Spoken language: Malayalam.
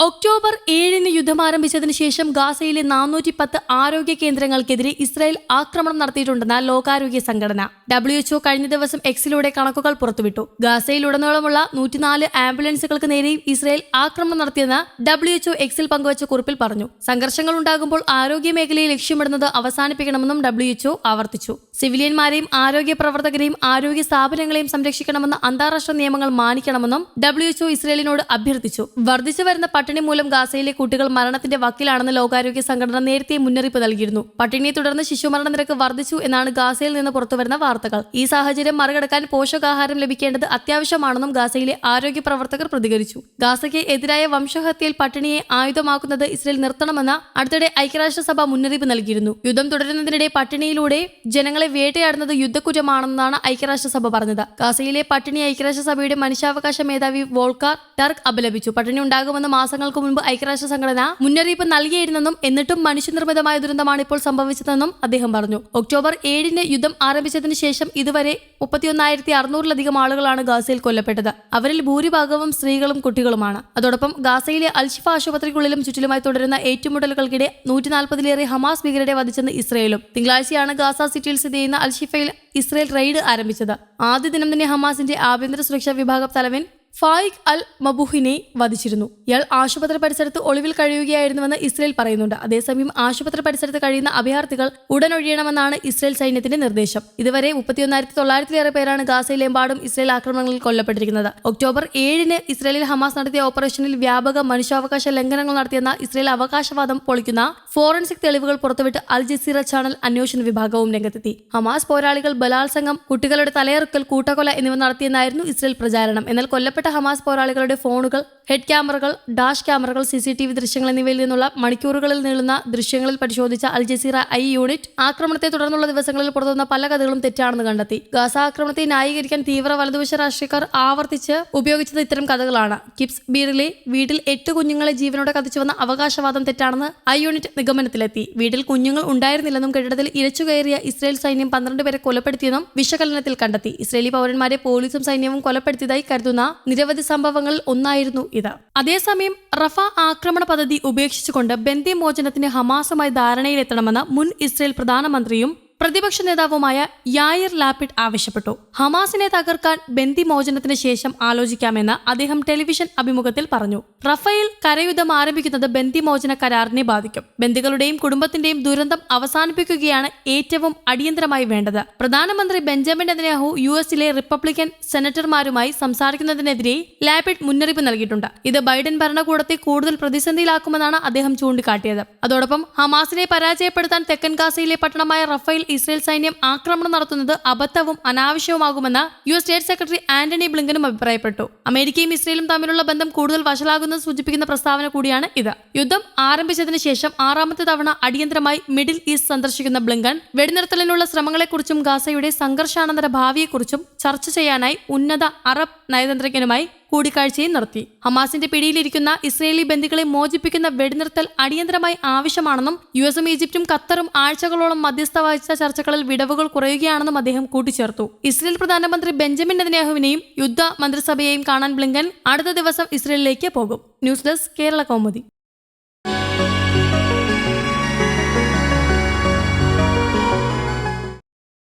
ഒക്ടോബർ ഏഴിന് യുദ്ധം ആരംഭിച്ചതിന് ശേഷം ഗാസയിലെ നാനൂറ്റി പത്ത് ആരോഗ്യ കേന്ദ്രങ്ങൾക്കെതിരെ ഇസ്രായേൽ ആക്രമണം നടത്തിയിട്ടുണ്ടെന്ന ലോകാരോഗ്യ സംഘടന. ഡബ്ല്യു എച്ച്ഒ കഴിഞ്ഞ ദിവസം എക്സിലൂടെ കണക്കുകൾ പുറത്തുവിട്ടു. ഗാസയിലുടനീളമുള്ള നൂറ്റിനാല് ആംബുലൻസുകൾക്ക് നേരെയും ഇസ്രായേൽ ആക്രമണം നടത്തിയെന്ന് ഡബ്ല്യു എച്ച്ഒ എക്സിൽ പങ്കുവച്ച കുറിപ്പിൽ പറഞ്ഞു. സംഘർഷങ്ങൾ ഉണ്ടാകുമ്പോൾ ആരോഗ്യ മേഖലയെ ലക്ഷ്യമിടുന്നത് അവസാനിപ്പിക്കണമെന്നും ഡബ്ല്യു എച്ച്ഒ ആവർത്തിച്ചു. സിവിലിയന്മാരെയും ആരോഗ്യ പ്രവർത്തകരെയും ആരോഗ്യ സ്ഥാപനങ്ങളെയും സംരക്ഷിക്കണമെന്ന അന്താരാഷ്ട്ര നിയമങ്ങൾ മാനിക്കണമെന്നും ഡബ്ല്യു എച്ച്ഒ ഇസ്രയേലിനോട് അഭ്യർത്ഥിച്ചു. വർദ്ധിച്ചു വരുന്ന പട്ടിണി മൂലം ഗാസയിലെ കുട്ടികൾ മരണത്തിന്റെ വക്കിലാണെന്ന് ലോകാരോഗ്യ സംഘടന നേരത്തെ മുന്നറിയിപ്പ് നൽകിയിരുന്നു. പട്ടിണിയെ തുടർന്ന് ശിശുമരണ നിരക്ക് വർദ്ധിച്ചു എന്നാണ് ഗാസയിൽ നിന്ന് പുറത്തുവരുന്ന വാർത്തകൾ. ഈ സാഹചര്യം മറികടക്കാൻ പോഷകാഹാരം ലഭിക്കേണ്ടത് അത്യാവശ്യമാണെന്നും ഗാസയിലെ ആരോഗ്യ പ്രവർത്തകർ പ്രതികരിച്ചു. ഗാസയ്ക്ക് എതിരായ വംശഹത്യയിൽ പട്ടിണിയെ ആയുധമാക്കുന്നത് ഇസ്രയേൽ നിർത്തണമെന്ന അടുത്തിടെ ഐക്യരാഷ്ട്രസഭ മുന്നറിയിപ്പ് നൽകിയിരുന്നു. യുദ്ധം തുടരുന്നതിനിടെ പട്ടിണിയിലൂടെ ജനങ്ങളെ വേട്ടയാടുന്നത് യുദ്ധക്കുറ്റമാണെന്നാണ് ഐക്യരാഷ്ട്രസഭ പറഞ്ഞത്. ഗാസയിലെ പട്ടിണി ഐക്യരാഷ്ട്രസഭയുടെ മനുഷ്യാവകാശ മേധാവി വോൾക്കാർ ടർക്ക് അപലപിച്ചു. പട്ടിണി ഉണ്ടാകുമെന്ന് മാസങ്ങൾക്ക് മുൻപ് ഐക്യരാഷ്ട്ര സംഘടന മുന്നറിയിപ്പ് നൽകിയിരുന്നെന്നും എന്നിട്ടും മനുഷ്യനിർമ്മിതമായ ദുരന്തമാണ് ഇപ്പോൾ സംഭവിച്ചതെന്നും അദ്ദേഹം പറഞ്ഞു. ഒക്ടോബർ ഏഴിന് യുദ്ധം ആരംഭിച്ചതിന് ശേഷം ഇതുവരെ മുപ്പത്തിയൊന്നായിരത്തി അറുന്നൂറിലധികം ആളുകളാണ് ഗാസയിൽ കൊല്ലപ്പെട്ടത്. അവരിൽ ഭൂരിഭാഗവും സ്ത്രീകളും കുട്ടികളുമാണ്. അതോടൊപ്പം ഗാസയിലെ അൽഷിഫ ആശുപത്രിക്കുള്ളിലും ചുറ്റിലുമായി തുടരുന്ന ഏറ്റുമുട്ടലുകൾക്കിടെ നൂറ്റി നാൽപ്പതിലേറെ ഹമാസ് ഭീകരരെ വധിച്ചെന്ന് ഇസ്രയേലും. തിങ്കളാഴ്ചയാണ് ഗാസ സിറ്റിയിൽ സ്ഥിതി ചെയ്യുന്ന അൽഷിഫയിൽ ഇസ്രയേൽ റെയ്ഡ് ആരംഭിച്ചത്. ആദ്യ ദിനം തന്നെ ഹമാസിന്റെ ആഭ്യന്തര സുരക്ഷാ വിഭാഗം തലവൻ ഫായിഖ് അൽ മബുഹിനെ വധിച്ചിരുന്നു. ഇയാൾ ആശുപത്രി പരിസരത്ത് ഒളിവിൽ കഴിയുകയായിരുന്നുവെന്ന് ഇസ്രയേൽ പറയുന്നുണ്ട്. അതേസമയം ആശുപത്രി പരിസരത്ത് കഴിയുന്ന അഭയാർത്ഥികൾ ഉടൻ ഒഴിയണമെന്നാണ് ഇസ്രയേൽ സൈന്യത്തിന്റെ നിർദ്ദേശം. ഇതുവരെ മുപ്പത്തിയൊന്നായിരത്തി തൊള്ളായിരത്തിലേറെ പേരാണ് ഗാസയിലെമ്പാടും ഇസ്രയേൽ ആക്രമണങ്ങളിൽ കൊല്ലപ്പെട്ടിരിക്കുന്നത്. ഒക്ടോബർ ഏഴിന് ഇസ്രയേലിൽ ഹമാസ് നടത്തിയ ഓപ്പറേഷനിൽ വ്യാപക മനുഷ്യാവകാശ ലംഘനങ്ങൾ നടത്തിയെന്ന ഇസ്രയേൽ അവകാശവാദം പൊളിക്കുന്ന ഫോറൻസിക് തെളിവുകൾ പുറത്തുവിട്ട് അൽ ജസീറ ചാനൽ അന്വേഷണ വിഭാഗവും രംഗത്തെത്തി. ഹമാസ് പോരാളികൾ ബലാത്സംഗം കുട്ടികളുടെ തലയറുക്കൽ കൂട്ടക്കൊല എന്നിവ നടത്തിയെന്നായിരുന്നു ഇസ്രയേൽ പ്രചാരണം. എന്നാൽ കൊല്ലപ്പെട്ട ഹമാസ് പോരാളികളുടെ ഫോണുകൾ ഹെഡ് ക്യാമറകൾ ഡാഷ് ക്യാമറകൾ സി സി ടി വി ദൃശ്യങ്ങൾ എന്നിവയിൽ നിന്നുള്ള മണിക്കൂറുകളിൽ നീളുന്ന ദൃശ്യങ്ങളിൽ പരിശോധിച്ച അൽ ജസീറ ഐ യൂണിറ്റ് ആക്രമണത്തെ തുടർന്നുള്ള ദിവസങ്ങളിൽ പുറത്തുവന്ന പല കഥകളും തെറ്റാണെന്ന് കണ്ടെത്തി. ഗാസ ആക്രമണത്തെ ന്യായീകരിക്കാൻ തീവ്ര വലതുപക്ഷ രാഷ്ട്രീയക്കാർ ആവർത്തിച്ച് ഉപയോഗിച്ചത് ഇത്തരം കഥകളാണ്. കിപ്സ് ബീറിലെ വീട്ടിൽ എട്ട് കുഞ്ഞുങ്ങളെ ജീവനോടെ കത്തിച്ചു വന്ന അവകാശവാദം തെറ്റാണെന്ന് ഐ യൂണിറ്റ് നിഗമനത്തിലെത്തി. വീട്ടിൽ കുഞ്ഞുങ്ങൾ ഉണ്ടായിരുന്നില്ലെന്നും കെട്ടിടത്തിൽ ഇരച്ചു കയറിയ ഇസ്രയേൽ സൈന്യം പന്ത്രണ്ട് പേരെ കൊലപ്പെടുത്തിയെന്നും വിശകലനത്തിൽ കണ്ടെത്തി. ഇസ്രയേലി പൗരന്മാരെ പോലീസും സൈന്യവും കൊലപ്പെടുത്തിയതായി കരുതുന്ന നിരവധി സംഭവങ്ങളിൽ ഒന്നായിരുന്നു ഇത്. അതേസമയം റഫ ആക്രമണ പദ്ധതി ഉപേക്ഷിച്ചുകൊണ്ട് ബന്ദിമോചനത്തിന് ഹമാസുമായി ധാരണയിലെത്തണമെന്ന് മുൻ ഇസ്രയേൽ പ്രധാനമന്ത്രിയും പ്രതിപക്ഷ നേതാവുമായ യായിർ ലാപിഡ് ആവശ്യപ്പെട്ടു. ഹമാസിനെ തകർക്കാൻ ബന്ദിമോചനത്തിന് ശേഷം ആലോചിക്കാമെന്ന് അദ്ദേഹം ടെലിവിഷൻ അഭിമുഖത്തിൽ പറഞ്ഞു. റഫേൽ കരയുദ്ധം ആരംഭിക്കുന്നത് ബന്ദിമോചന കരാറിനെ ബാധിക്കും. ബന്ദികളുടെയും കുടുംബത്തിന്റെയും ദുരന്തം അവസാനിപ്പിക്കുകയാണ് ഏറ്റവും അടിയന്തരമായി വേണ്ടത്. പ്രധാനമന്ത്രി ബെഞ്ചമിൻ നെതന്യാഹു യു എസിലെ റിപ്പബ്ലിക്കൻ സെനറ്റർമാരുമായി സംസാരിക്കുന്നതിനെതിരെ ലാപിഡ് മുന്നറിയിപ്പ് നൽകിയിട്ടുണ്ട്. ഇത് ബൈഡൻ ഭരണകൂടത്തെ കൂടുതൽ പ്രതിസന്ധിയിലാക്കുമെന്നാണ് അദ്ദേഹം ചൂണ്ടിക്കാട്ടിയത്. അതോടൊപ്പം ഹമാസിനെ പരാജയപ്പെടുത്താൻ തെക്കൻ ഗാസയിലെ പട്ടണമായ റഫേൽ ഇസ്രയേൽ സൈന്യം ആക്രമണം നടത്തുന്നത് അബദ്ധവും അനാവശ്യവുമാകുമെന്ന് U S state secretary Antony ബ്ലിങ്കനും അഭിപ്രായപ്പെട്ടു. അമേരിക്കയും ഇസ്രയേലും തമ്മിലുള്ള ബന്ധം കൂടുതൽ വഷളാകുന്നത് സൂചിപ്പിക്കുന്ന പ്രസ്താവന കൂടിയാണ് ഇത്. യുദ്ധം ആരംഭിച്ചതിന് ശേഷം ആറാമത്തെ തവണ അടിയന്തരമായി മിഡിൽ ഈസ്റ്റ് സന്ദർശിക്കുന്ന ബ്ലിങ്കൻ വെടിനിർത്തലിനുള്ള ശ്രമങ്ങളെക്കുറിച്ചും ഗാസയുടെ സംഘർഷാനന്തര ഭാവിയെക്കുറിച്ചും ചർച്ച ചെയ്യാനായി ഉന്നത അറബ് നയതന്ത്രജ്ഞനുമായി കൂടിക്കാഴ്ചയും നടത്തി. ഹമാസിന്റെ പിടിയിലിരിക്കുന്ന ഇസ്രയേലി ബന്ദികളെ മോചിപ്പിക്കുന്ന വെടിനിർത്തൽ അടിയന്തരമായി ആവശ്യമാണെന്നും യു എസും ഈജിപ്തും ഖത്തറും ആഴ്ചകളോളം മധ്യസ്ഥ ചർച്ചകളിൽ വിടവുകൾ കുറയുകയാണെന്നും അദ്ദേഹം കൂട്ടിച്ചേർത്തു. ഇസ്രയേൽ പ്രധാനമന്ത്രി ബെഞ്ചമിൻ നെതന്യാഹുവിനെയും യുദ്ധ മന്ത്രിസഭയെയും കാണാൻ ബ്ലിങ്കൻ അടുത്ത ദിവസം ഇസ്രയേലിലേക്ക് പോകും. News desk Kerala Kaumudi.